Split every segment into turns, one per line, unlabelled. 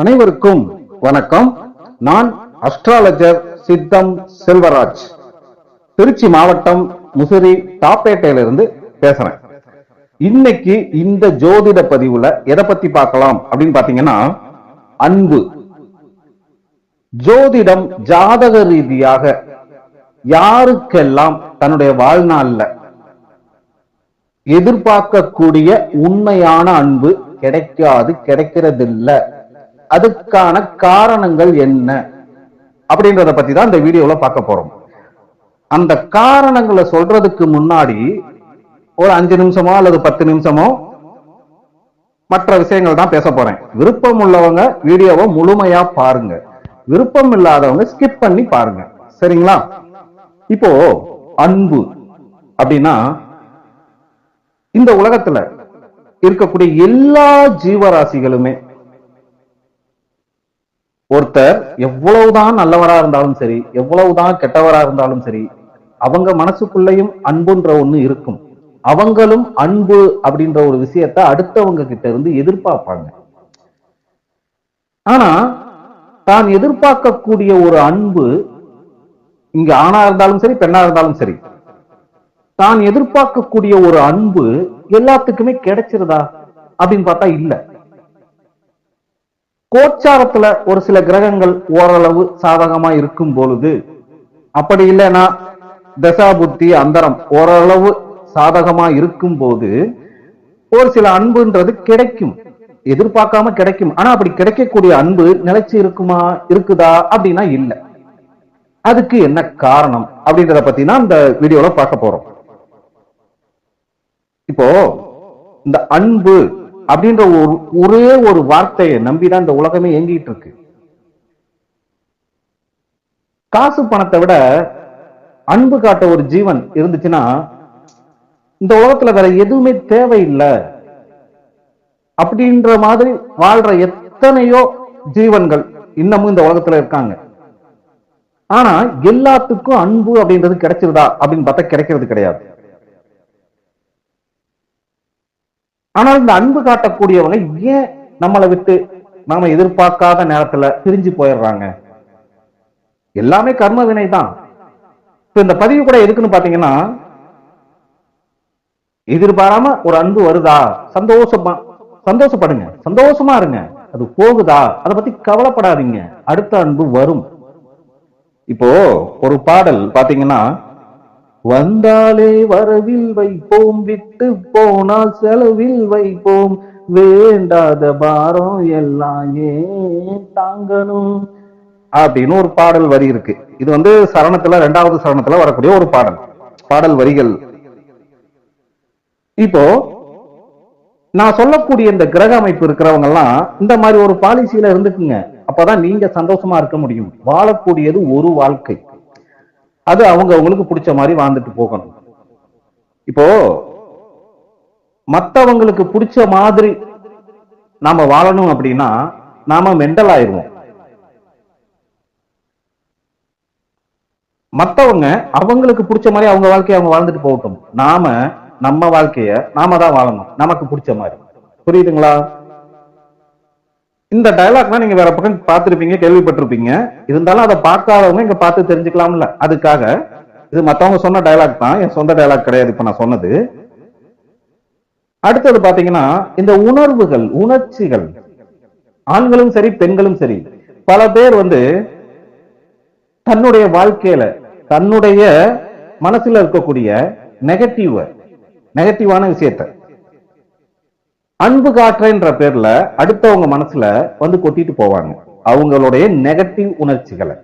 அனைவருக்கும் வணக்கம். நான் அஸ்ட்ராலஜர் சித்தம் செல்வராஜ். திருச்சி மாவட்டம் முசிறி டாப்பேட்டையிலிருந்து பேசுறேன். இன்னைக்கு இந்த ஜோதிட பதிவுல எதை பத்தி பார்க்கலாம் அப்படின்னு பாத்தீங்கன்னா அன்பு. ஜோதிடம் ஜாதக ரீதியாக யாருக்கெல்லாம் தன்னுடைய வாழ்நாள்ல எதிர்பார்க்கக்கூடிய உண்மையான அன்பு கிடைக்காது கிடைக்கிறதில்ல. அதுக்கான காரணங்கள் என்ன? அப்படின்றத பத்தி தான் இந்த வீடியோல பார்க்க போறோம். அந்த காரணங்களை சொல்றதுக்கு முன்னாடி ஒரு அஞ்சு நிமிஷமோ அல்லது பத்து நிமிஷமோ மற்ற விஷயங்கள் தான் பேச போறேன். விருப்பம் உள்ளவங்க வீடியோவை முழுமையா பாருங்க. விருப்பம் இல்லாதவங்க ஸ்கிப் பண்ணி பாருங்க. சரிங்களா? இப்போ அன்பு அப்படின்னா இந்த உலகத்துல இருக்கக்கூடிய எல்லா ஜீவராசிகளுமே ஒருத்தர் எவ்வளவுதான் நல்லவரா இருந்தாலும் சரி எவ்வளவுதான் கெட்டவரா இருந்தாலும் சரி அவங்க மனசுக்குள்ளேயும் அன்புன்ற ஒண்ணு இருக்கும். அவங்களும் அன்பு அப்படின்ற ஒரு விஷயத்த அடுத்தவங்க கிட்ட இருந்து எதிர்பார்ப்பாங்க. ஆனா தான் எதிர்பார்க்கக்கூடிய ஒரு அன்பு இங்க ஆணா இருந்தாலும் சரி பெண்ணா இருந்தாலும் சரி தான் எதிர்பார்க்கக்கூடிய ஒரு அன்பு எல்லாத்துக்குமே கிடைச்சிருதா அப்படின்னு பார்த்தா இல்ல. கோச்சாரத்துல ஒரு சில கிரகங்கள் ஓரளவு சாதகமா இருக்கும் பொழுது அப்படி இல்லைன்னா தசா புத்தி அந்தரம் ஓரளவு சாதகமா இருக்கும் போது ஒரு சில அன்புன்றது கிடைக்கும். எதிர்பார்க்காம கிடைக்கும். ஆனா அப்படி கிடைக்கக்கூடிய அன்பு நிலைச்சு இருக்குமா இருக்குதா அப்படின்னா இல்ல. அதுக்கு என்ன காரணம் அப்படின்றத பத்தினா இந்த வீடியோல பார்க்க போறோம். இப்போ இந்த அன்பு அப்படின்ற ஒரு ஒரே ஒரு வார்த்தையை நம்பிதான் இந்த உலகமே இயங்கிட்டு இருக்கு. காசு பணத்தை விட அன்பு காட்ட ஒரு ஜீவன் இருந்துச்சுன்னா இந்த உலகத்துல வேற எதுவுமே தேவையில்லை. அப்படின்ற மாதிரி வாழ்ற எத்தனையோ ஜீவன்கள் இன்னமும் இந்த உலகத்துல இருக்காங்க. ஆனா எல்லாத்துக்கும் அன்பு அப்படின்றது கிடைச்சிருதா அப்படின்னு பார்த்தா கிடைக்கிறது கிடையாது. ஆனால் இந்த அன்பு காட்டக்கூடியவங்க ஏன் நம்மளை விட்டு நாம எதிர்பார்க்காத நேரத்துல பிரிஞ்சு போயிடுறாங்க. எல்லாமே கர்ம வினை தான் இப்ப இந்த பதிவு கூட எதுக்குன்னு பாத்தீங்கன்னா எதிர்பாராம ஒரு அன்பு வருதா? சந்தோஷமா சந்தோஷப்படுங்க. சந்தோஷமா இருங்க. அது போகுதா? அதை பத்தி கவலைப்படாதீங்க. அடுத்த அன்பு வரும். இப்போ ஒரு பாடல் பாத்தீங்கன்னா வந்தாலே வரவில் வைப்போம் விட்டு போனால் செலவில் வைப்போம். வேண்டாத பாரம் எல்லாம் ஏன் தாங்கணும்? அப்படின்னு ஒரு பாடல் வரி இருக்கு. இது வந்து சரணத்துல ரெண்டாவது சரணத்துல வரக்கூடிய ஒரு பாடல். பாடல் வரிகள். இப்போ நான் சொல்லக்கூடிய இந்த கிரக அமைப்பு இருக்கிறவங்க எல்லாம் இந்த மாதிரி ஒரு பாலிசியில இருந்துக்குங்க. அப்பதான் நீங்க சந்தோஷமா இருக்க முடியும். வாழக்கூடியது ஒரு வாழ்க்கை. அது அவங்க அவங்களுக்கு பிடிச்ச மாதிரி வாழ்ந்துட்டு போகணும். இப்போ மத்தவங்களுக்கு பிடிச்ச மாதிரி நாம வாழணும் அப்படின்னா நாம மெண்டல் ஆயிருவோம் மத்தவங்க அவங்களுக்கு பிடிச்ச மாதிரி அவங்க வாழ்க்கையை அவங்க வாழ்ந்துட்டு போகட்டும். நாம நம்ம வாழ்க்கைய நாம தான் வாழணும். நமக்கு பிடிச்ச மாதிரி. புரியுதுங்களா? இந்த டயலாக்னா நீங்க வேற பக்கம் பார்த்திருப்பீங்க கேள்விப்பட்டிருப்பீங்க. இருந்தாலும் அதை பார்க்காதவங்க இங்க பார்த்து தெரிஞ்சுக்கலாம்ல. அதுக்காக இது மத்தவங்க சொன்ன டயலாக் தான். என் சொந்த டயலாக் கிடையாது இப்ப நான் சொன்னது. அடுத்தது பாத்தீங்கன்னா இந்த உணர்வுகள் உணர்ச்சிகள் ஆண்களும் சரி பெண்களும் சரி பல பேர் வந்து தன்னுடைய வாழ்க்கையில தன்னுடைய மனசுல இருக்கக்கூடிய நெகட்டிவ் நெகட்டிவான விஷயத்த அன்பு காட்டுறேன்ற பேர்ல அடுத்தவங்க மனசுல வந்து கொட்டிட்டு போவாங்க. அவங்களுடைய நெகட்டிவ் உணர்ச்சிகளை.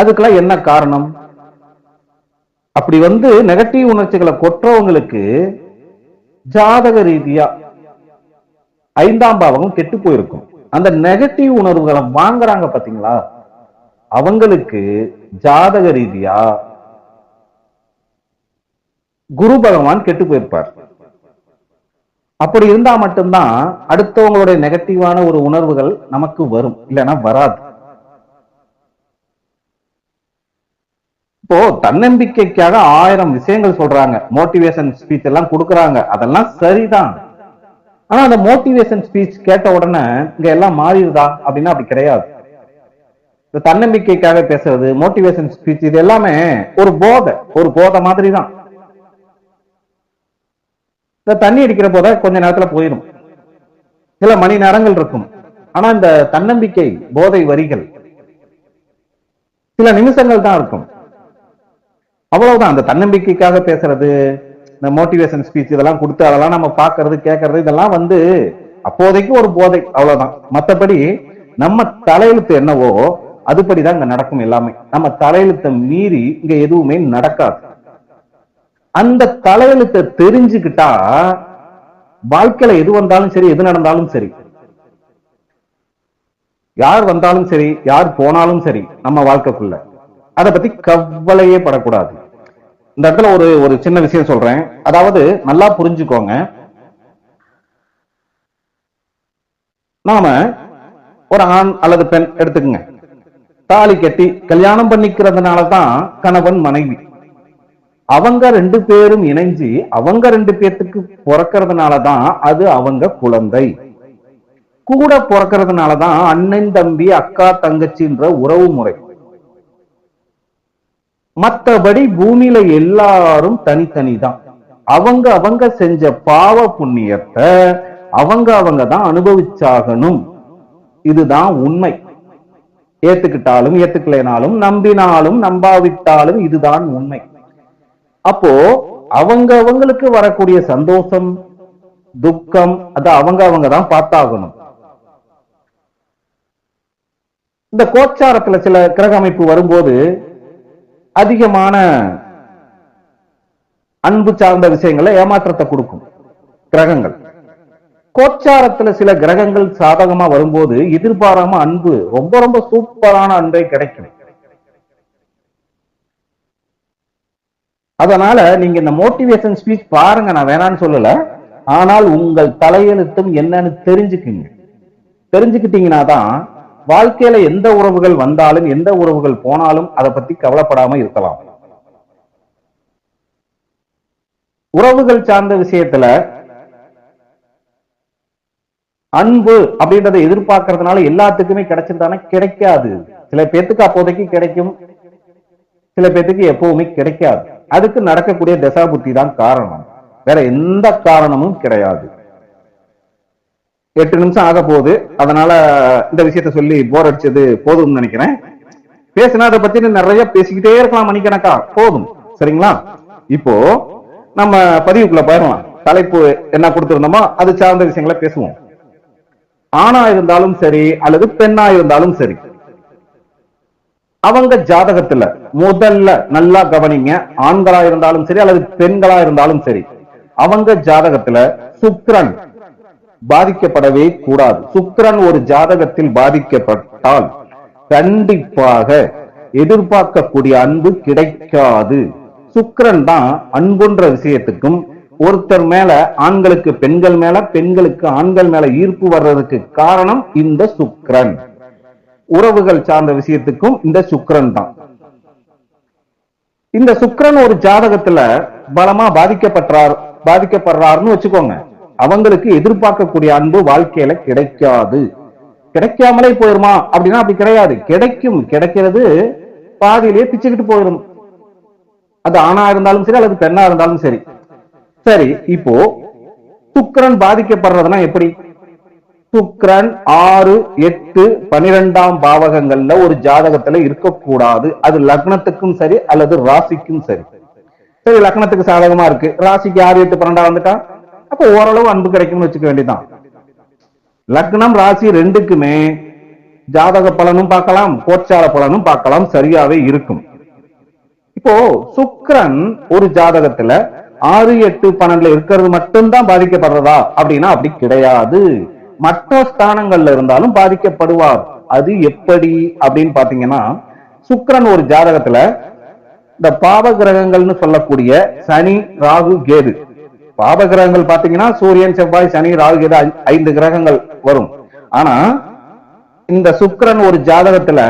அதுக்கெல்லாம் என்ன காரணம்? அப்படி வந்து நெகட்டிவ் உணர்ச்சிகளை கொற்றவங்களுக்கு ஜாதக ரீதியா ஐந்தாம் பாவகம் கெட்டு போயிருக்கும். அந்த நெகட்டிவ் உணர்வுகளை வாங்குறாங்க பாத்தீங்களா? அவங்களுக்கு ஜாதக ரீதியா குரு பகவான் கெட்டு போயிருப்பார். அப்படி இருந்தா மட்டும்தான் அடுத்தவங்களுடைய நெகட்டிவான ஒரு உணர்வுகள் நமக்கு வரும். இல்லைன்னா வராது. இப்போ தன்னம்பிக்கைக்காக ஆயிரம் விஷயங்கள் சொல்றாங்க. மோட்டிவேஷன் ஸ்பீச் எல்லாம் கொடுக்குறாங்க. அதெல்லாம் சரிதான். ஆனா அந்த மோட்டிவேஷன் ஸ்பீச் கேட்ட உடனே இங்க எல்லாம் மாறிடுதா? அப்படின்னா அப்படி கிடையாது. இந்த தன்னம்பிக்கைக்காக பேசுறது மோட்டிவேஷன் ஸ்பீச் இது எல்லாமே ஒரு போதை. ஒரு போதை மாதிரி தான் இந்த தண்ணி அடிக்கிற போத கொஞ்ச நேரத்துல போயிடும் சில மணி நேரங்கள் இருக்கும். ஆனா இந்த தன்னம்பிக்கை போதை வரிகள் சில நிமிஷங்கள் தான் இருக்கும். அவ்வளவுதான். அந்த தன்னம்பிக்கைக்காக பேசுறது இந்த மோட்டிவேஷன் ஸ்பீச் இதெல்லாம் கொடுத்து அதெல்லாம் நம்ம பாக்குறது கேட்கறது இதெல்லாம் வந்து அப்போதைக்கு ஒரு போதை. அவ்வளவுதான். மத்தபடி நம்ம தலையெழுத்து என்னவோ அதுபடிதான் இங்க நடக்கும் எல்லாமே. நம்ம தலையெழுத்தை மீறி இங்க எதுவுமே நடக்காது. அந்த தலையெழுத்தை தெரிஞ்சுக்கிட்டா வாழ்க்கையில எது வந்தாலும் சரி எது நடந்தாலும் சரி. யார் வந்தாலும் சரி யார் போனாலும் சரி நம்ம வாழ்க்கைக்குள்ள. அதை பத்தி கவலையே படக்கூடாது. இந்த இடத்துல ஒரு ஒரு சின்ன விஷயம் சொல்றேன். அதாவது நல்லா புரிஞ்சுக்கோங்க. நாம ஒரு ஆண் அல்லது பெண் எடுத்துக்கங்க. தாலி கட்டி கல்யாணம் பண்ணிக்கிறதுனால தான் கணவன் மனைவி. அவங்க ரெண்டு பேரும் இணைஞ்சு அவங்க ரெண்டு பேர்த்துக்கு பிறக்கிறதுனால தான் அது அவங்க குழந்தை. கூட பிறக்கிறதுனால தான் அண்ணன் தம்பி அக்கா தங்கச்சின்ற உறவு முறை. மத்தபடி பூமியில எல்லாரும் தனித்தனி தான். அவங்க அவங்க செஞ்ச பாவ புண்ணியத்தை அவங்க அவங்க தான் அனுபவிச்சாகணும். இதுதான் உண்மை. ஏத்துக்கிட்டாலும் ஏத்துக்கலைனாலும் நம்பினாலும் நம்பாவிட்டாலும் இதுதான் உண்மை. அப்போ அவங்க அவங்களுக்கு வரக்கூடிய சந்தோஷம் துக்கம் அது அவங்க அவங்க தான் பார்த்தாகணும். இந்த கோச்சாரத்துல சில கிரக அமைப்பு வரும்போது அதிகமான அன்பு சார்ந்த விஷயங்களை ஏமாற்றத்தை கொடுக்கும் கிரகங்கள். கோச்சாரத்துல சில கிரகங்கள் சாதகமா வரும்போது எதிர்பாராம அன்பு ரொம்ப ரொம்ப சூப்பரான அன்பை கிடைக்கும். அதனால நீங்க இந்த மோட்டிவேஷன் ஸ்பீச் பாருங்க நான் வேணான்னு சொல்லல. ஆனால் உங்கள் தலையெழுத்தும் என்னன்னு தெரிஞ்சுக்குங்க. தெரிஞ்சுக்கிட்டீங்கன்னா தான் வாழ்க்கையில எந்த உறவுகள் வந்தாலும் எந்த உறவுகள் போனாலும் அதை பத்தி கவலைப்படாம இருக்கலாம். உறவுகள் சார்ந்த விஷயத்துல அன்பு அப்படின்றத எதிர்பார்க்கறதுனால எல்லாத்துக்குமே கிடைச்சிருந்தானே? கிடைக்காது. சில பேத்துக்கு அப்போதைக்கு கிடைக்கும். சில பேத்துக்கு எப்பவுமே கிடைக்காது. அதுக்கு நடக்கக்கூடிய தசா புத்தி தான் காரணம். வேற எந்த காரணமும் கிடையாது. எட்டு நிமிஷம் ஆக போகுது. அதனால இந்த விஷயத்த சொல்லி போர் அடிச்சது போதும்னு நினைக்கிறேன். பேசினா அதை பத்தி நிறைய பேசிக்கிட்டே இருக்கலாம் மணிக்கணக்கா. போதும். சரிங்களா? இப்போ நம்ம பதிவுக்குள்ள போயிடலாம். தலைப்பு என்ன கொடுத்திருந்தோமோ அது சார்ந்த விஷயங்களை பேசுவோம். ஆணா இருந்தாலும் சரி அல்லது பெண்ணா இருந்தாலும் சரி. அவங்க ஜாதகத்துல முதல்ல நல்லா கவனிங்க ஆண்களா இருந்தாலும் சரி அல்லது பெண்களா இருந்தாலும் சரி. அவங்க ஜாதகத்துல சுக்ரன் பாதிக்கப்படவே கூடாது. சுக்ரன் ஒரு ஜாதகத்தில் பாதிக்கப்பட்டால் கண்டிப்பாக எதிர்பார்க்கக்கூடிய அன்பு கிடைக்காது. சுக்ரன் தான் அன்புன்ற விஷயத்துக்கும் ஒருத்தர் மேல ஆண்களுக்கு பெண்கள் மேல பெண்களுக்கு ஆண்கள் மேல ஈர்ப்பு வர்றதுக்கு காரணம் இந்த சுக்ரன் உறவுகள் சார்ந்த விஷயத்துக்கும் இந்த சுக்கரன் தான். இந்த சுக்கிரன் ஒரு ஜாதகத்துல பலமா பாதிக்கப்பட்டார் பாதிக்கப்படுறாருன்னு வச்சுக்கோங்க. அவங்களுக்கு எதிர்பார்க்கக்கூடிய அன்பு வாழ்க்கையில கிடைக்காது. கிடைக்காமலே போயிருமா? அப்படின்னா அப்படி கிடையாது. கிடைக்கும். கிடைக்கிறது பாதியிலேயே பிச்சுக்கிட்டு போயிடும் அது ஆணா இருந்தாலும் சரி அல்லது பெண்ணா இருந்தாலும் சரி. சரி இப்போ சுக்கிரன் பாதிக்கப்படுறதுனா எப்படி? சுக்ரன் ஆறு எட்டு பனிரெண்டாம் பாவகங்கள்ல ஒரு ஜாதகத்துல இருக்கக்கூடாது. அது லக்னத்துக்கும் சரி அல்லது ராசிக்கும் சரி. சரி லக்னத்துக்கு சாதகமா இருக்கு. ராசிக்கு ஆறு எட்டு பன்னெண்டா வந்துட்டா? அப்ப ஓரளவு அன்பு கிடைக்கும்னு வச்சுக்க வேண்டியதான் லக்னம் ராசி ரெண்டுக்குமே ஜாதக பலனும் பார்க்கலாம் கோச்சார பலனும் பார்க்கலாம் சரியாவே இருக்கும். இப்போ சுக்ரன் ஒரு ஜாதகத்துல ஆறு எட்டு பன்னெண்டுல இருக்கிறது மட்டும்தான் பாதிக்கப்படுறதா? அப்படின்னா அப்படி கிடையாது. மற்ற ஸ்தானங்கள்ல இருந்தாலும் பாதிக்கப்படுவார். அது எப்படி அப்படின்னு பாத்தீங்கன்னா சுக்கரன் ஒரு ஜாதகத்துல இந்த பாவ கிரகங்கள்னு சொல்லக்கூடிய சனி ராகு கேது. பாவ கிரகங்கள் பாத்தீங்கன்னா சூரியன் செவ்வாய் சனி ராகு கேது ஐந்து கிரகங்கள் வரும். ஆனா இந்த சுக்கரன் ஒரு ஜாதகத்துல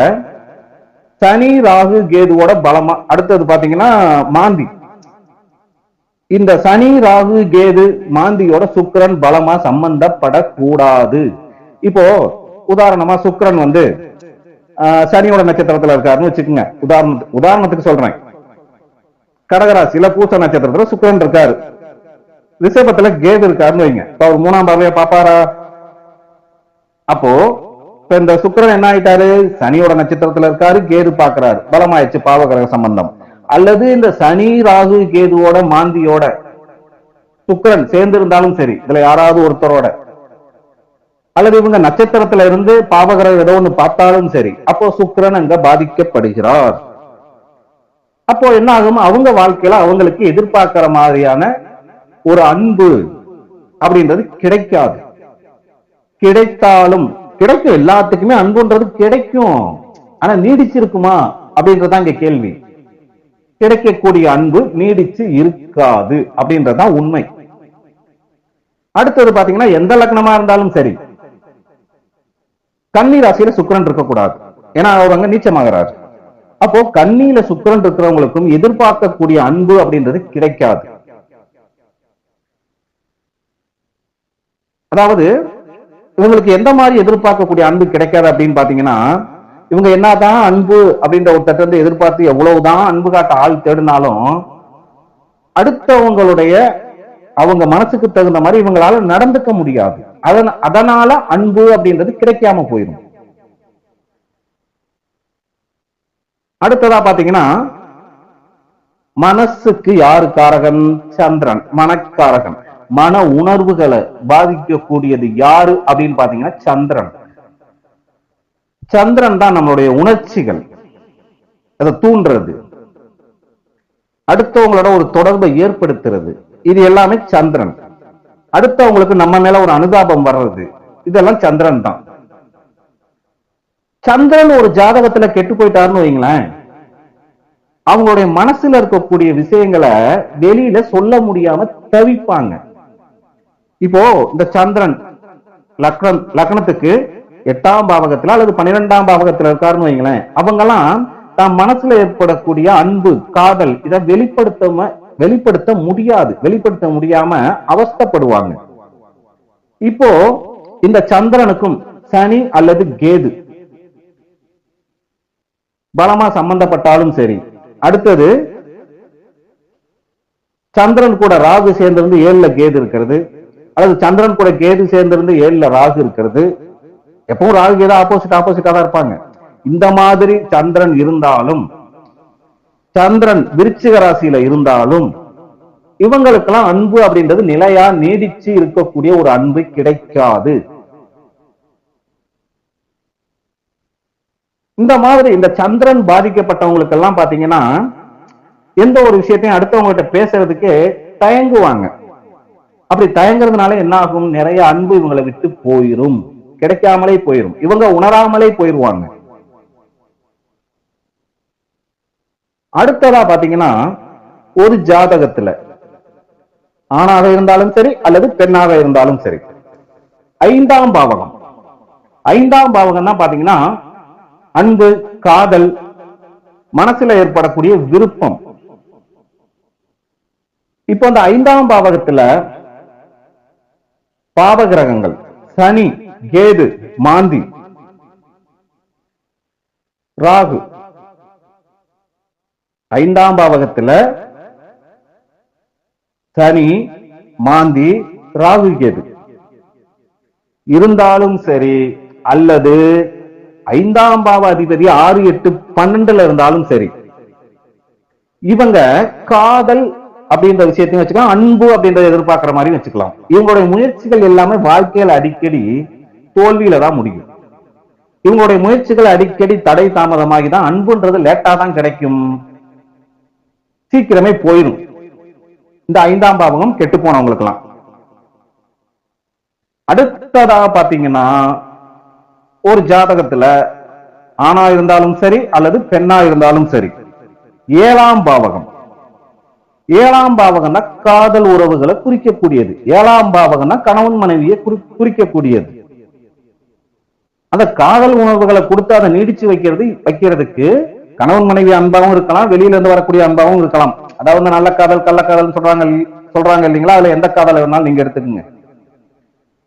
சனி ராகு கேதுவோட பலமா அடுத்தது பாத்தீங்கன்னா மாந்தி. இந்த சனி ராகு கேது மாந்தியோட சுக்கரன் பலமா சம்பந்தப்படக்கூடாது. இப்போ உதாரணமா சுக்கரன் வந்து சனியோட நட்சத்திரத்துல இருக்காருன்னு வச்சுக்கோங்க. உதாரணத்துக்கு உதாரணத்துக்கு சொல்றேன். கடகராசியில பூச நட்சத்திரத்துல சுக்கரன் இருக்காரு. ரிஷபத்துல கேது இருக்காருன்னு வைங்க. இப்ப அவர் மூணாம் பார்வையா பாப்பாரா அப்போ இப்ப இந்த சுக்கரன் என்ன ஆயிட்டாரு? சனியோட நட்சத்திரத்துல இருக்காரு கேது பாக்குறாரு பலமாயிடுச்சு பாவகிரக சம்பந்தம். அல்லது இந்த சனி ராகு கேதுவோட மாந்தியோட சுக்கரன் சேர்ந்து இருந்தாலும் சரி இதுல யாராவது ஒருத்தரோட அல்லது இவங்க நட்சத்திரத்துல இருந்து பாவகிரகம் ஏதோ ஒண்ணு பார்த்தாலும் சரி அப்போ சுக்கரன் அங்க பாதிக்கப்படுகிறார். அப்போ என்ன ஆகும்? அவங்க வாழ்க்கையில அவங்களுக்கு எதிர்பார்க்கிற மாதிரியான ஒரு அன்பு அப்படின்றது கிடைக்காது. கிடைத்தாலும் கிடைக்கும். எல்லாத்துக்குமே அன்புன்றது கிடைக்கும். ஆனா நீடிச்சிருக்குமா அப்படின்றதுதான் இங்க கேள்வி. கிடைக்கக்கூடிய அன்பு நீடிச்சு இருக்காது அப்படின்றதான் உண்மை. அடுத்தது பாத்தீங்கன்னா எந்த லக்னமா இருந்தாலும் சரி கன்னி ராசியில சுக்கிரன் இருக்கக்கூடாது. ஏன்னா அவர் அங்க நீச்சமாகிறார். அப்போ கண்ணியில சுக்கரன் இருக்கிறவங்களுக்கும் எதிர்பார்க்கக்கூடிய அன்பு அப்படின்றது கிடைக்காது. அதாவது இவங்களுக்கு எந்த மாதிரி எதிர்பார்க்கக்கூடிய அன்பு கிடைக்காது அப்படின்னு பாத்தீங்கன்னா இவங்க என்னதான் அன்பு அப்படின்ற ஒரு தட்டு எதிர்பார்த்து எவ்வளவுதான் அன்பு காட்ட ஆள் தேடினாலும் அடுத்தவங்களுடைய அவங்க மனசுக்கு தகுந்த மாதிரி இவங்களால நடந்துக்க முடியாது. அதனால அன்பு அப்படின்றது கிடைக்காம போயிடும் அடுத்ததா பாத்தீங்கன்னா மனசுக்கு யாரு காரகன் சந்திரன் மனக்காரகன். மன உணர்வுகளை பாதிக்கக்கூடியது யாரு அப்படின்னு பாத்தீங்கன்னா சந்திரன். சந்திரன் தான் நம்மளுடைய உணர்ச்சிகள். அதை தூண்டுறது. அடுத்தவங்களோட ஒரு தொடர்பை ஏற்படுத்துறது. இது எல்லாமே சந்திரன். அடுத்தவங்களுக்கு நம்ம மேல ஒரு அனுதாபம் வர்றது. இதெல்லாம் சந்திரன் தான். சந்திரன் ஒரு ஜாதகத்துல கெட்டு போயிட்டாருன்னு வைங்களேன் அவங்களுடைய மனசுல இருக்கக்கூடிய விஷயங்களை வெளியில சொல்ல முடியாம தவிப்பாங்க. இப்போ இந்த சந்திரன் லக்னம் லக்னத்துக்கு எட்டாம் பாவகத்துல அல்லது பன்னிரெண்டாம் பாவகத்துல இருக்காருன்னு வைங்களேன். அவங்கெல்லாம் தான் மனசுல ஏற்படக்கூடிய அன்பு காதல் இதை வெளிப்படுத்த வெளிப்படுத்த முடியாது. வெளிப்படுத்த முடியாம அவஸ்தப்படுவாங்க. இப்போ இந்த சந்திரனுக்கும் சனி அல்லது கேது பலமா சம்பந்தப்பட்டாலும் சரி அடுத்தது சந்திரன் கூட ராகு சேர்ந்திருந்து ஏழுல கேது இருக்கிறது அல்லது சந்திரன் கூட கேது சேர்ந்திருந்து ஏழுல ராகு இருக்கிறது எப்பவும் ராகு கேது ஆப்போசிட் ஆப்போசிட்டா தான் இருப்பாங்க. இந்த மாதிரி சந்திரன் இருந்தாலும் சந்திரன் விருச்சிக ராசியில இருந்தாலும் இவங்களுக்கெல்லாம் அன்பு அப்படின்றது நிலையா நீடிச்சு இருக்கக்கூடிய ஒரு அன்பு கிடைக்காது. இந்த மாதிரி இந்த சந்திரன் பாதிக்கப்பட்டவங்களுக்கு எல்லாம் பாத்தீங்கன்னா எந்த ஒரு விஷயத்தையும் அடுத்தவங்ககிட்ட பேசுறதுக்கு தயங்குவாங்க. அப்படி தயங்குறதுனால என்ன ஆகும்? நிறைய அன்பு இவங்களை விட்டு போயிரும். கிடைக்காமலே போயிரும். இவங்க உணராமலே போயிருவாங்க. அடுத்ததா பாத்தீங்கன்னா ஒரு ஜாதகத்துல ஆணாக இருந்தாலும் சரி அல்லது பெண்ணாக இருந்தாலும் சரி. ஐந்தாம் பாவகம். ஐந்தாம் பாவகம் தான் பாத்தீங்கன்னா அன்பு காதல் மனசுல ஏற்படக்கூடிய விருப்பம். இப்போ அந்த ஐந்தாம் பாவகத்துல பாவகிரகங்கள் சனி கேது மாந்தி ராகு. ஐந்தாம் பாவகத்துல சனி மாந்தி ராகு கேது. இருந்தாலும் சரி அல்லது ஐந்தாம் பாவ அதிபதி ஆறு எட்டு பன்னெண்டுல இருந்தாலும் சரி இவங்க காதல் அப்படின்ற விஷயத்தையும் வச்சுக்கலாம் அன்பு அப்படின்றத எதிர்பார்க்கிற மாதிரி வச்சுக்கலாம். இவங்களுடைய முயற்சிகள் எல்லாமே வாழ்க்கையில அடிக்கடி தோல்வியில தான் முடியும். இவங்களுடைய முயற்சிகள் அடிக்கடி தடை தாமதமாகி தான் அன்புன்றது லேட்டா தான் கிடைக்கும். சீக்கிரமே போயிடும் இந்த ஐந்தாம் பாவகம் கெட்டு போனவங்களுக்கெல்லாம். அடுத்ததாக பாத்தீங்கன்னா ஒரு ஜாதகத்துல ஆணா இருந்தாலும் சரி அல்லது பெண்ணா இருந்தாலும் சரி ஏழாம் பாவகம். ஏழாம் பாவகம்னா காதல் உறவுகளை குறிக்கக்கூடியது. ஏழாம் பாவகம்னா கணவன் மனைவியை குறி- குறிக்கக்கூடியது. அந்த காதல் உணர்வுகளை கொடுத்து அதை நீடிச்சு வைக்கிறது வைக்கிறதுக்கு கணவன் மனைவி அன்பாவும் இருக்கலாம் வெளியில இருந்து வரக்கூடிய அன்பாவும் இருக்கலாம். அதாவது நல்ல காதல் கள்ளக்காதல் சொல்றாங்க சொல்றாங்க இல்லைங்களா? அதுல எந்த காதலை வேணாலும் நீங்க எடுத்துக்கங்க.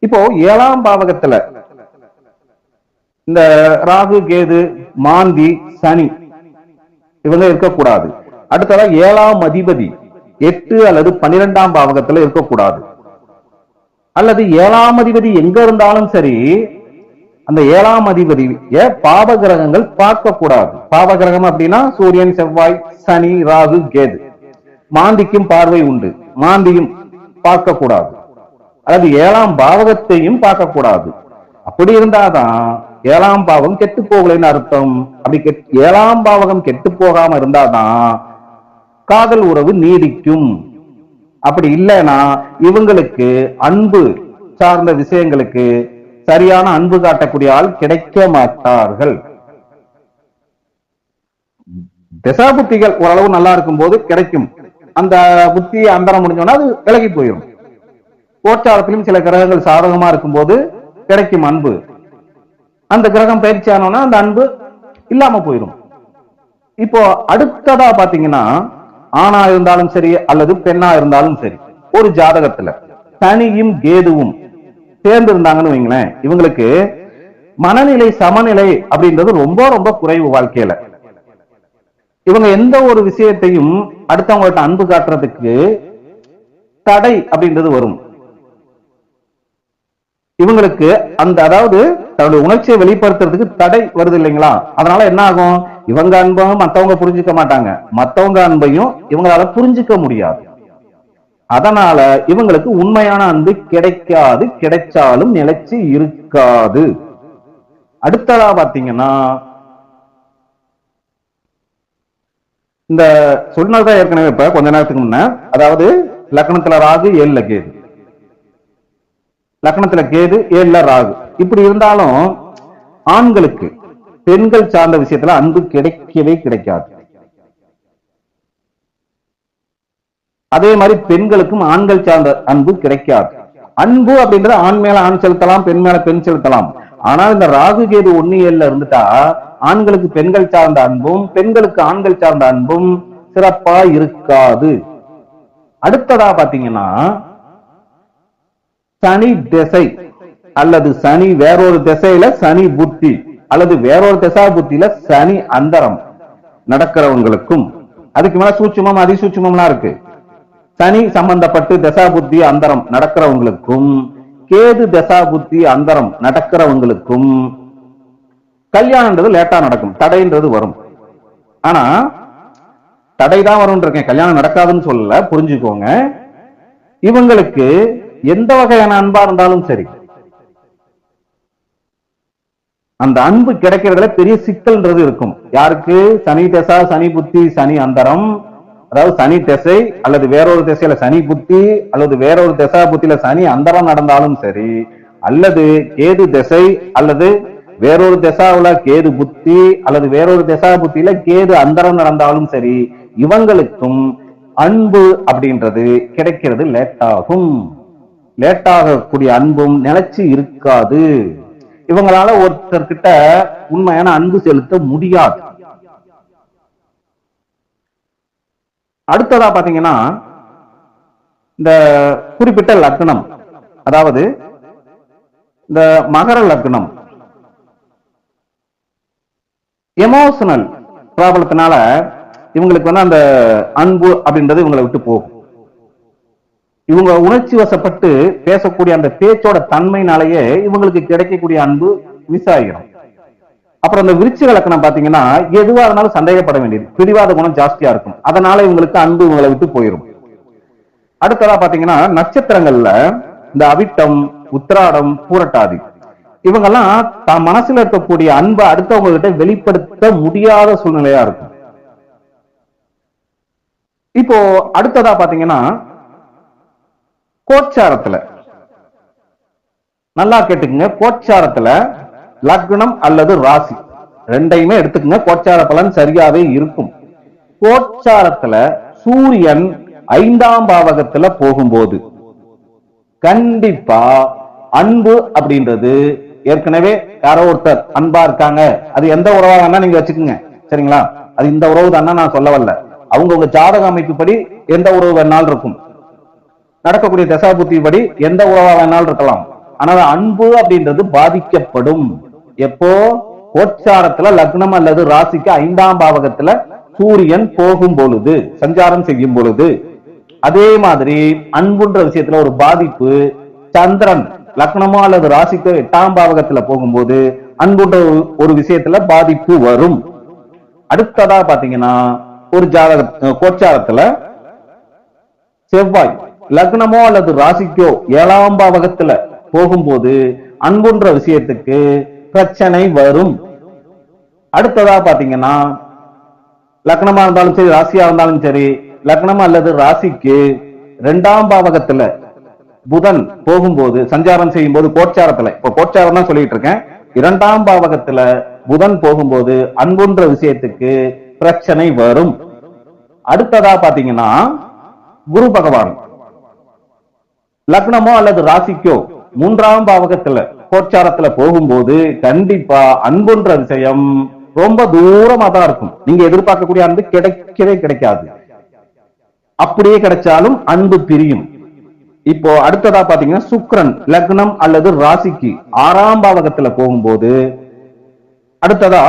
இப்போ ஏழாம் பாவகத்துல இந்த ராகு கேது மாந்தி சனி இவங்க இருக்கக்கூடாது. அடுத்ததா ஏழாம் அதிபதி எட்டு அல்லது பன்னிரெண்டாம் பாவகத்துல இருக்கக்கூடாது. அல்லது ஏழாம் அதிபதி எங்க இருந்தாலும் சரி அந்த ஏழாம் அதிபதிய பாவ கிரகங்கள் பார்க்க கூடாது பாவ கிரகம் அப்படின்னா சூரியன் செவ்வாய் சனி ராகு கேது. மாந்திக்கும் பார்வை உண்டு. மாந்தியும் பார்க்க கூடாது அதாவது ஏழாம் பாவகத்தையும் பார்க்க கூடாது அப்படி இருந்தாதான் ஏழாம் பாவம் கெட்டு போகலைன்னு அர்த்தம். அப்படி கெட்- ஏழாம் பாவகம் கெட்டு போகாம இருந்தாதான் காதல் உறவு நீடிக்கும். அப்படி இல்லைன்னா இவங்களுக்கு அன்பு சார்ந்த விஷயங்களுக்கு சரியான அன்பு காட்டக்கூடிய ஆள் கிடைக்க மாட்டார்கள். திசாபுத்திகள் ஓரளவு நல்லா இருக்கும் போது கிடைக்கும். அந்த புத்தி அந்தரம் முடிஞ்சோன்னா அது விலகி போயிடும் கோச்சாரத்திலும் சில கிரகங்கள் சாதகமா இருக்கும்போது கிடைக்கும் அன்பு. அந்த கிரகம் பயிற்சி ஆனோம்னா அந்த அன்பு இல்லாம போயிடும் இப்போ அடுத்ததா பாத்தீங்கன்னா ஆணா இருந்தாலும் சரி அல்லது பெண்ணா இருந்தாலும் சரி ஒரு ஜாதகத்துல சனியும் கேதுவும் சேர்ந்து இருந்தாங்கன்னு வைங்களேன் இவங்களுக்கு மனநிலை சமநிலை அப்படின்றது ரொம்ப ரொம்ப குறைவு வாழ்க்கையில. இவங்க எந்த ஒரு விஷயத்தையும் அடுத்தவங்கள்ட்ட அன்பு காட்டுறதுக்கு தடை அப்படின்றது வரும். இவங்களுக்கு அந்த அதாவது தன்னுடைய உணர்ச்சியை வெளிப்படுத்துறதுக்கு தடை வருது இல்லைங்களா? அதனால என்ன ஆகும்? இவங்க அன்பையும் மத்தவங்க புரிஞ்சுக்க மாட்டாங்க. மத்தவங்க அன்பையும் இவங்களால புரிஞ்சுக்க முடியாது. அதனால இவங்களுக்கு உண்மையான அன்பு கிடைக்காது கிடைச்சாலும் நிலைச்சு இருக்காது. அடுத்ததா பாத்தீங்கன்னா இந்த சொன்னதான் ஏற்கனவே இப்ப கொஞ்ச நேரத்துக்கு முன்ன. அதாவது லக்னத்துல ராகு ஏழுல கேது. லக்னத்துல கேது ஏழுல ராகு. இப்படி இருந்தாலும் ஆண்களுக்கு பெண்கள் சார்ந்த விஷயத்துல அன்பு கிடைக்கவே கிடைக்காது. அதே மாதிரி பெண்களுக்கும் ஆண்கள் சார்ந்த அன்பு கிடைக்காது. அன்பு அப்படின்றது ஆண் மேல ஆண் செலுத்தலாம் பெண் மேல பெண் செலுத்தலாம். ஆனால் இந்த ராகு கேது ஒன்னு ஏழுல இருந்துட்டா ஆண்களுக்கு பெண்கள் சார்ந்த அன்பும் பெண்களுக்கு ஆண்கள் சார்ந்த அன்பும் சிறப்பா இருக்காது. அடுத்ததா பாத்தீங்கன்னா சனி திசை அல்லது சனி வேறொரு திசையில சனி புத்தி அல்லது வேறொரு திசா புத்தியில சனி அந்தரம் நடக்கிறவங்களுக்கும் அதுக்கு மேல சூட்சுமம் அதிசூட்சமம்லாம் இருக்கு. சனி சம்பந்தப்பட்டு தசா புத்தி அந்தரம் நடக்கிறவங்களுக்கும் கேது தசா புத்தி அந்தரம் நடக்கிறவங்களுக்கும் கல்யாணம்ன்றது லேட்டா நடக்கும் தடைன்றது வரும். ஆனா தடை தான் வரும் இருக்கேன் கல்யாணம் நடக்காதுன்னு சொல்லல புரிஞ்சுக்கோங்க. இவங்களுக்கு எந்த வகையான அன்பா இருந்தாலும் சரி அந்த அன்பு கிடைக்கிறதுல பெரிய சிக்கல்ன்றது இருக்கும். யாருக்கு? சனி தசா சனி புத்தி சனி அந்தரம். அதாவது சனி திசை அல்லது வேறொரு திசையில சனி புத்தி அல்லது வேறொரு திசா புத்தியில சனி அந்தரம் நடந்தாலும் சரி அல்லது கேது திசை அல்லது வேறொரு திசாவுல கேது புத்தி அல்லது வேறொரு திசா புத்தியில கேது அந்தரம் நடந்தாலும் சரி இவங்களுக்கும் அன்பு அப்படின்றது கிடைக்கிறது லேட் ஆகும் லேட் ஆகக்கூடிய அன்பும் நிலைச்சு இருக்காது. இவங்களால ஒருத்தர்கிட்ட உண்மையான அன்பு செலுத்த முடியாது. அடுத்ததா பாத்தீங்கன்னா இந்த குறிப்பிட்ட லக்னம் அதாவது இந்த மகர லக்னம். எமோஷனல் ப்ராப்ளத்தினால இவங்களுக்கு வந்து அந்த அன்பு அப்படின்றது இவங்களை விட்டு போகும். இவங்க உணர்ச்சி வசப்பட்டு பேசக்கூடிய அந்த பேச்சோட தன்மையினாலேயே இவங்களுக்கு கிடைக்கக்கூடிய அன்பு மிஸ் ஆகிரும். அப்புறம் அந்த விருச்சிக லக்கணம் பாத்தீங்கன்னா எதுவா இருந்தாலும் சந்தேகப்பட வேண்டியது. பிடிவாத குணம் ஜாஸ்தியா இருக்கும். அதனால இவங்களுக்கு அன்பு இவங்களை விட்டு போயிடும் அடுத்ததா பாத்தீங்கன்னா நட்சத்திரங்கள்ல இந்த அவிட்டம் உத்திராடம் பூரட்டாதி இவங்கெல்லாம் தான் மனசுல இருக்கக்கூடிய அன்பை அடுத்தவங்க கிட்ட வெளிப்படுத்த முடியாத சூழ்நிலையா இருக்கும். இப்போ அடுத்ததா பாத்தீங்கன்னா கோச்சாரத்துல நல்லா கேட்டுக்குங்க. கோச்சாரத்துல லக்னம் அல்லது ராசி. ரெண்டையுமே எடுத்துக்கங்க. கோச்சார பலன் சரியாவே இருக்கும். கோச்சாரத்துல சூரியன் ஐந்தாம் பாவகத்துல போகும்போது கண்டிப்பா அன்பு அப்படின்றது ஏற்கனவே யாரோ ஒருத்தர் அன்பா இருக்காங்க. அது எந்த உறவா வேணா நீங்க வச்சுக்கோங்க. சரிங்களா? அது இந்த உறவு தானே நான் சொல்ல வரல. அவங்க உங்க ஜாதக அமைப்புப்படி எந்த உறவு வேணாலும் இருக்கும். நடக்கக்கூடிய தசாபுத்தி படி எந்த உறவா வேணாலும் இருக்கலாம். ஆனால் அன்பு அப்படின்றது பாதிக்கப்படும். எப்போ? கோச்சாரத்துல லக்னம் அல்லது ராசிக்கு ஐந்தாம் பாவகத்துல சூரியன் போகும் பொழுது சஞ்சாரம் செய்யும் பொழுது அதே மாதிரி அன்புன்ற விஷயத்துல ஒரு பாதிப்பு சந்திரன் லக்னமோ அல்லது ராசிக்கோ எட்டாம் பாவகத்துல போகும்போது அன்புன்ற ஒரு- விஷயத்துல பாதிப்பு வரும். அடுத்ததா பாத்தீங்கன்னா ஒரு ஜாதக கோச்சாரத்துல செவ்வாய் லக்னமோ அல்லது ராசிக்கோ ஏழாம் பாவகத்துல போகும்போது அன்புன்ற விஷயத்துக்கு பிரச்சனை வரும். அடுத்ததா பாத்தீங்கன்னா லக்னமா இருந்தாலும் சரி ராசியா இருந்தாலும் சரி லக்னம் அல்லது ராசிக்கு இரண்டாம் பாவகத்துல புதன் போகும்போது சஞ்சாரம் செய்யும் போது கோச்சாரத்துல இப்ப கோச்சாரம் தான் சொல்லிட்டு இருக்கேன். இரண்டாம் பாவகத்துல புதன் போகும்போது அன்புன்ற விஷயத்துக்கு பிரச்சனை வரும். அடுத்ததா பாத்தீங்கன்னா குரு பகவான். லக்னமோ அல்லது ராசிக்கோ மூன்றாம் பாவகத்துல கோச்சாரத்துல போகும்போது கண்டிப்பா அன்புன்ற விஷயம் ரொம்ப தூரமா தான் இருக்கும். நீங்க எதிர்பார்க்கக்கூடிய அன்பு கிடைக்கவே கிடைக்காது. அப்படியே கிடைச்சாலும் அன்பு பிரியும். இப்போ அடுத்ததா பாத்தீங்கன்னா சுக்ரன் லக்னம் அல்லது ராசிக்கு ஆறாம் பாவகத்துல போகும்போது அடுத்ததா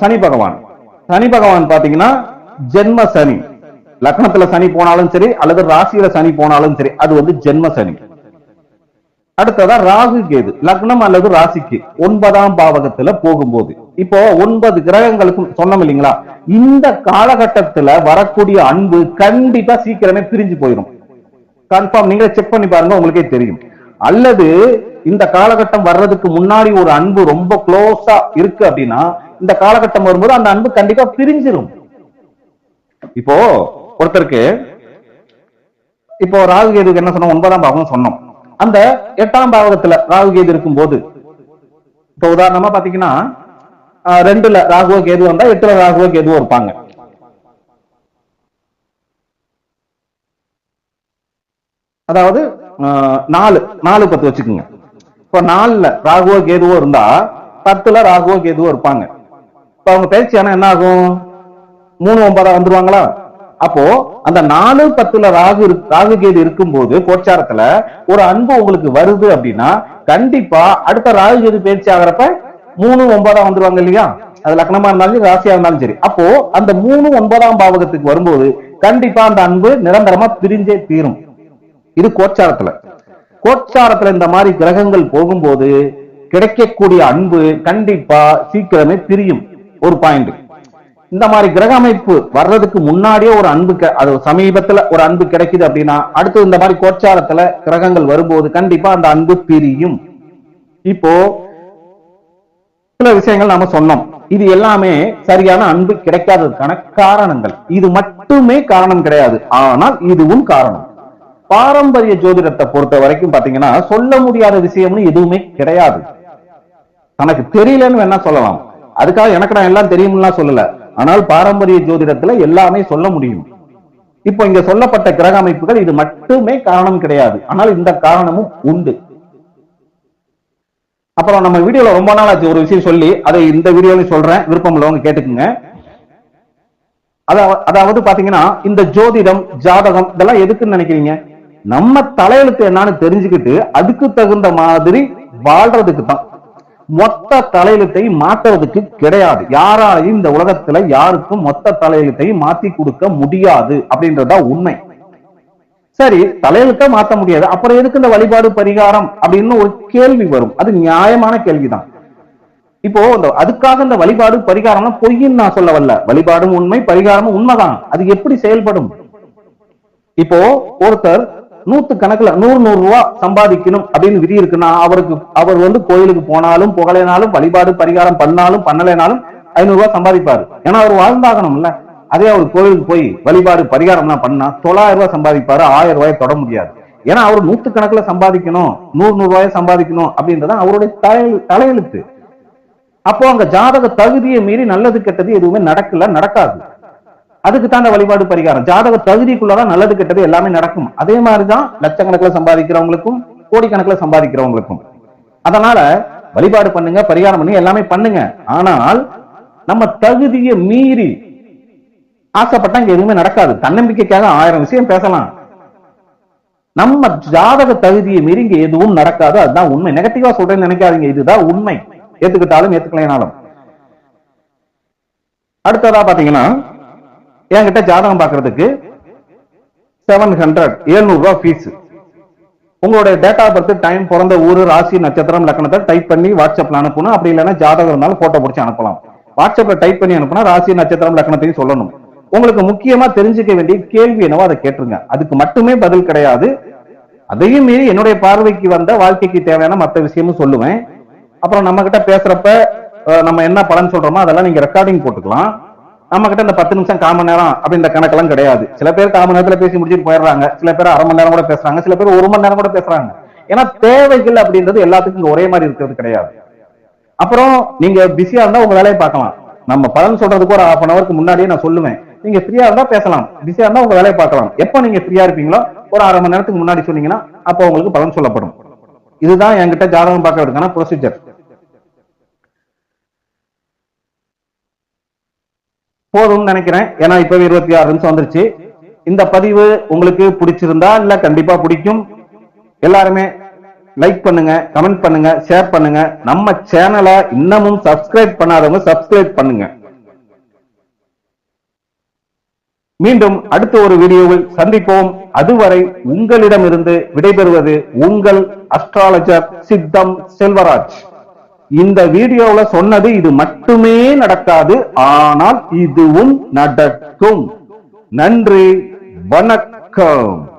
சனி பகவான். சனி பகவான் பாத்தீங்கன்னா ஜென்ம சனி. லக்னத்துல சனி போனாலும் சரி அல்லது ராசியில சனி போனாலும் சரி அது வந்து ஜென்ம சனி. அடுத்ததா ராகு கேது லக்னம் அல்லது ராசிக்கு ஒன்பதாம் பாவகத்துல போகும்போது. இப்போ ஒன்பது கிரகங்களுக்கும் சொன்னோம் இல்லைங்களா? இந்த காலகட்டத்துல வரக்கூடிய அன்பு கண்டிப்பா சீக்கிரமே பிரிஞ்சு போயிடும் கன்ஃபார்ம் நீங்க செக் பண்ணி பாருங்க உங்களுக்கே தெரியும். அல்லது இந்த காலகட்டம் வர்றதுக்கு முன்னாடி ஒரு அன்பு ரொம்ப க்ளோஸா இருக்கு அப்படின்னா இந்த காலகட்டம் வரும்போது அந்த அன்பு கண்டிப்பா பிரிஞ்சிடும் இப்போ ஒருத்தருக்கு இப்போ ராகு கேதுக்கு என்ன சொன்னோம் ஒன்பதாம் பாவம் சொன்னோம். அந்த எட்டாம் பாவகத்துல ராகு கேது இருக்கும்போது இப்போ உதாரணமா பாத்தீங்கன்னா ரெண்டுல ராகுவோ கேது வந்தா எட்டுல ராகுவோ கேதுவோ இருப்பாங்க. அதாவது ஆஹ், நாலு நாலு பத்து வச்சுக்கோங்க. இப்போ நாலுல ராகுவோ கேதுவோ இருந்தா பத்துல ராகுவோ கேதுவோ இருப்பாங்க. இப்போ அவங்க பயிற்சி ஆனா என்ன ஆகும்? மூணு ஒன்பதா வந்துருவாங்களா? அப்போ அந்த நாலு பத்துல ராகு ராகு கேது இருக்கும்போது கோச்சாரத்துல ஒரு அன்பு உங்களுக்கு வருது அப்படின்னா கண்டிப்பா அடுத்த ராகு கேது பயிற்சி ஆகிறப்ப மூணு ஒன்பதா வந்துருவாங்க இல்லையா? அது லக்னமா இருந்தாலும் ராசியா இருந்தாலும் சரி. அப்போ அந்த மூணு ஒன்பதாம் பாவகத்துக்கு வரும்போது கண்டிப்பா அந்த அன்பு நிரந்தரமா பிரிஞ்சே தீரும். இது கோச்சாரத்துல. கோச்சாரத்துல இந்த மாதிரி கிரகங்கள் போகும்போது கிடைக்கக்கூடிய அன்பு கண்டிப்பா சீக்கிரமே பிரியும். ஒரு பாயிண்ட் இந்த மாதிரி கிரக அமைப்பு வர்றதுக்கு முன்னாடியே ஒரு அன்பு அது சமீபத்துல ஒரு அன்பு கிடைக்குது அப்படின்னா அடுத்து இந்த மாதிரி கோச்சாரத்துல கிரகங்கள் வரும்போது கண்டிப்பா அந்த அன்பு பிரியும். இப்போ சில விஷயங்கள் நாம சொன்னோம். இது எல்லாமே சரியான அன்பு கிடைக்காததுக்கான காரணங்கள். இது மட்டுமே காரணம் கிடையாது. ஆனால் இதுவும் காரணம். பாரம்பரிய ஜோதிடத்தை பொறுத்த வரைக்கும் பாத்தீங்கன்னா சொல்ல முடியாத விஷயம்னு எதுவுமே கிடையாது. தனக்கு தெரியலன்னு வேணா சொல்லலாம். அதுக்காக எனக்கு நான் எல்லாம் தெரியும்லாம் சொல்லல. ஆனால் பாரம்பரிய ஜோதிடத்துல எல்லாமே சொல்ல முடியும். இப்போ இங்க சொல்லப்பட்ட கிரக அமைப்புகள் இது மட்டுமே காரணம் கிடையாது. ஆனால் இந்த காரணமும் உண்டு. அப்புறம் நம்ம வீடியோல ரொம்ப நாள் ஆச்சு ஒரு விஷயம் சொல்லி அதை இந்த வீடியோல சொல்றேன். விருப்பம் உள்ளவங்க கேட்டுக்குங்க. அதாவது அதாவது பாத்தீங்கன்னா இந்த ஜோதிடம் ஜாதகம் இதெல்லாம் எதுக்குன்னு நினைக்கிறீங்க? நம்ம தலையெழுத்து என்னன்னு தெரிஞ்சுக்கிட்டு அதுக்கு தகுந்த மாதிரி வாழ்றதுக்கு தான் மொத்த தலையெழுத்தை மாத்துறதுக்கு கிடையாது. யாராலையும் இந்த உலகத்துல யாருக்கும் மொத்த தலையெழுத்தை மாத்தி கொடுக்க முடியாது அப்படின்றதா உண்மை. சரி தலையெழுத்த மாத்த முடியாது. அப்புறம் எதுக்கு இந்த வழிபாடு பரிகாரம் அப்படின்னு ஒரு கேள்வி வரும். அது நியாயமான கேள்விதான். இப்போ இந்த அதுக்காக இந்த வழிபாடு பரிகாரம்னா பொய்ன்னு நான் சொல்ல வரல. வழிபாடும் உண்மை பரிகாரமும் உண்மைதான். அது எப்படி செயல்படும்? இப்போ ஒருத்தர் நூத்து கணக்குல நூறு நூறு ரூபா சம்பாதிக்கணும் அப்படின்னு விதி இருக்குன்னா அவருக்கு அவர் வந்து கோயிலுக்கு போனாலும் புகழைனாலும் வழிபாடு பரிகாரம் பண்ணாலும் பண்ணலைனாலும் ஐநூறு ரூபாய் சம்பாதிப்பாரு. ஏன்னா அவர் வாழ்ந்தாகணும்ல. அதே அவர் கோயிலுக்கு போய் வழிபாடு பரிகாரம்லாம் பண்ணா தொள்ளாயிரம் ரூபாய் சம்பாதிப்பாரு ஆயிரம் ரூபாய் தொட முடியாது. ஏன்னா அவர் நூத்து கணக்குல சம்பாதிக்கணும் நூறு நூறு ரூபாய் சம்பாதிக்கணும் அப்படின்றது அவருடைய தலை- தலையெழுத்து. அப்போ அங்க ஜாதக தகுதியை மீறி நல்லது கெட்டது எதுவுமே நடக்கல நடக்காது. அதுக்கு தான் அந்த வழிபாடு பரிகாரம். ஜாதக தகுதிக்குள்ளதான் நல்லது கெட்டது எல்லாமே நடக்கும். அதே மாதிரிதான் லட்சக்கணக்கில் சம்பாதிக்கிறவங்களுக்கும் கோடிக்கணக்குல சம்பாதிக்கிறவங்களுக்கும். அதனால வழிபாடு பண்ணுங்க பரிகாரம் பண்ணுங்க எல்லாமே பண்ணுங்க. ஆனால் நம்ம தகுதியை மீறி ஆசைப்பட்டா இங்க எதுவுமே நடக்காது. தன்னம்பிக்கைக்காக ஆயிரம் விஷயம் பேசலாம். நம்ம ஜாதக தகுதியை மீறி இங்க எதுவும் நடக்காது. அதுதான் உண்மை. நெகட்டிவா சொல்றேன்னு நினைக்காதீங்க. இதுதான் உண்மை. ஏத்துக்கிட்டாலும் ஏத்துக்கலைனாலும். அடுத்ததா பாத்தீங்கன்னா என்கிட்ட ஜாதகம் பாக்குறதுக்கு செவன் ஹண்ட்ரட் எழுநூறு ரூபா ஃபீஸ் உங்களுடைய டேட்டா ஆஃப் பர்த் டைம் பிறந்த ஊர் ராசி நட்சத்திரம் லக்கணத்தை டைப் பண்ணி வாட்ஸ்அப்ல அனுப்பணும் அப்படி இல்லைன்னா ஜாதகம் இருந்தாலும் போட்டோ பிடிச்சி அனுப்பலாம். வாட்ஸ்அப்ல டைப் பண்ணி அனுப்புனா ராசி நட்சத்திரம் லக்னத்தையும் சொல்லணும். உங்களுக்கு முக்கியமா தெரிஞ்சுக்க வேண்டிய கேள்வி என்னவோ அதை கேட்டுருங்க. அதுக்கு மட்டுமே பதில் கிடையாது. அதையும் மீறி என்னுடைய பார்வைக்கு வந்த வாழ்க்கைக்கு தேவையான மற்ற விஷயமும் சொல்லுவேன். அப்புறம் நம்ம கிட்ட பேசுறப்ப நம்ம என்ன பலன் சொல்றோமோ அதெல்லாம் நீங்க ரெக்கார்டிங் போட்டுக்கலாம். நம்ம கிட்ட இந்த பத்து நிமிஷம் காமன் நேரம் அப்படின்ற கணக்கெல்லாம் கிடையாது. சில பேர் காமன் நேரத்துல பேசி முடிச்சுட்டு போயிடுறாங்க. சில பேர் அரை மணி நேரம் கூட பேசுறாங்க. சில பேர் ஒரு மணி நேரம் கூட பேசுறாங்க. ஏன்னா தேவைகள் அப்படின்றது எல்லாத்துக்கும் இங்க ஒரே மாதிரி இருக்கிறது கிடையாது. அப்புறம் நீங்க பிஸியா இருந்தா உங்க வேலையை பார்க்கலாம். நம்ம பலன் சொல்றதுக்கு ஒரு ஹாஃப் அன் அவருக்கு முன்னாடியே நான் சொல்லுவேன். நீங்க ஃப்ரீயா இருந்தா பேசலாம். பிஸியா இருந்தா உங்க வேலையை பார்க்கலாம். எப்ப நீங்க ஃப்ரீயா இருப்பீங்களோ ஒரு அரை மணி நேரத்துக்கு முன்னாடி சொன்னீங்கன்னா அப்போ உங்களுக்கு பலன் சொல்லப்படும். இதுதான் என்கிட்ட ஜாதகம் பார்க்கறதுக்கான ப்ரொசீஜர் போதும்னு நினைக்கிறேன். ஏன்னா இப்பவே இருபத்தி ஆறு நிமிஷம் வந்துருச்சு. இந்த பதிவு உங்களுக்கு பிடிச்சிருந்தா இல்ல கண்டிப்பா பிடிக்கும். எல்லாருமே லைக் பண்ணுங்க கமெண்ட் பண்ணுங்க ஷேர் பண்ணுங்க. நம்ம சேனலை இன்னமும் சப்ஸ்கிரைப் பண்ணாதவங்க சப்ஸ்கிரைப் பண்ணுங்க. மீண்டும் அடுத்த ஒரு வீடியோவில் சந்திப்போம். அதுவரை உங்களிடமிருந்து விடைபெறுவது உங்கள் அஸ்ட்ராலஜர் சித்தம் செல்வராஜ். இந்த வீடியோல சொன்னது இது மட்டுமே நடக்காது ஆனால் இதுவும் நடக்கும். நன்றி வணக்கம்.